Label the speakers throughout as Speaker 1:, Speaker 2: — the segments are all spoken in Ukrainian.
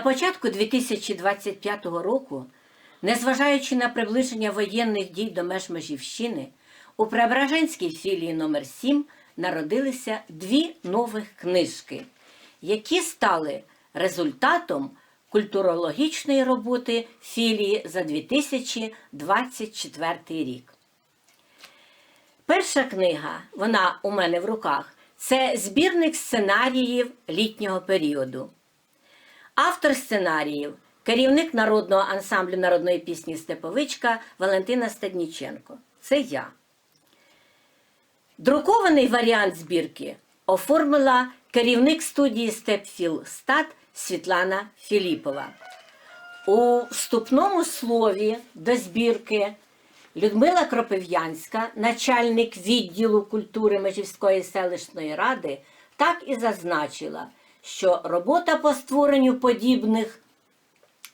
Speaker 1: початку 2025 року, незважаючи на приближення воєнних дій до меж Межівщини, у Преображенській філії номер 7 народилися дві нових книжки, які стали результатом культурологічної роботи філії за 2024 рік. Перша книга, вона у мене в руках, це збірник сценаріїв літнього періоду. Автор сценаріїв, керівник народного ансамблю народної пісні Степовичка Валентина Стадніченко. Це я. Друкований варіант збірки оформила керівник студії Степфіл Стат Світлана Філіпова. У вступному слові до збірки Людмила Кропив'янська, начальник відділу культури Межівської селищної ради, так і зазначила, що робота по створенню подібних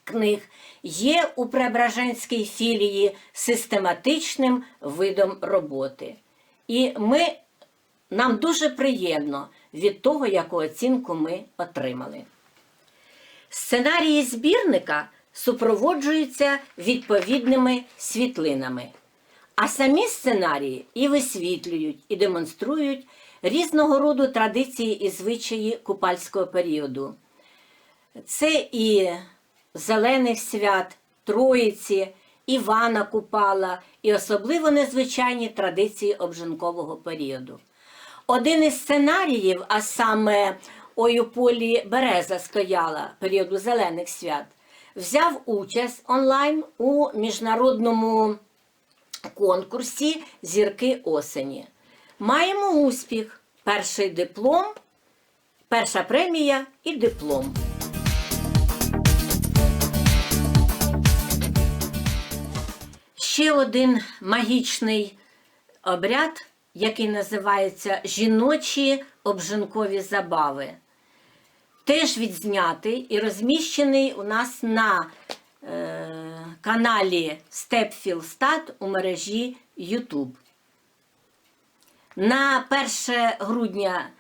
Speaker 1: книг є у Преображенській філії систематичним видом роботи. І ми, нам дуже приємно від того, яку оцінку ми отримали. Сценарії збірника супроводжуються відповідними світлинами, а самі сценарії і висвітлюють, і демонструють різного роду традиції і звичаї купальського періоду. Це і зелених свят, Троїці, Івана Купала, і особливо незвичайні традиції обжинкового періоду. Один із сценаріїв, а саме «Ой у полі береза стояла періоду зелених свят, взяв участь онлайн у міжнародному конкурсі Зірки осені. Маємо успіх. Перший диплом, перша премія і диплом. Ще один магічний обряд, який називається жіночі обжинкові забави. Теж відзнятий і розміщений у нас на е, каналі Stepfieldstad у мережі YouTube. На 1 грудня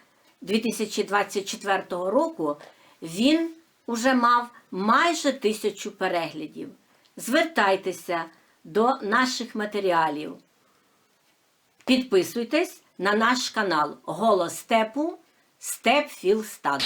Speaker 1: 2024 року він уже мав майже тисячу переглядів. Звертайтеся до наших матеріалів. Підписуйтесь на наш канал Голос Степу Степ Філстад.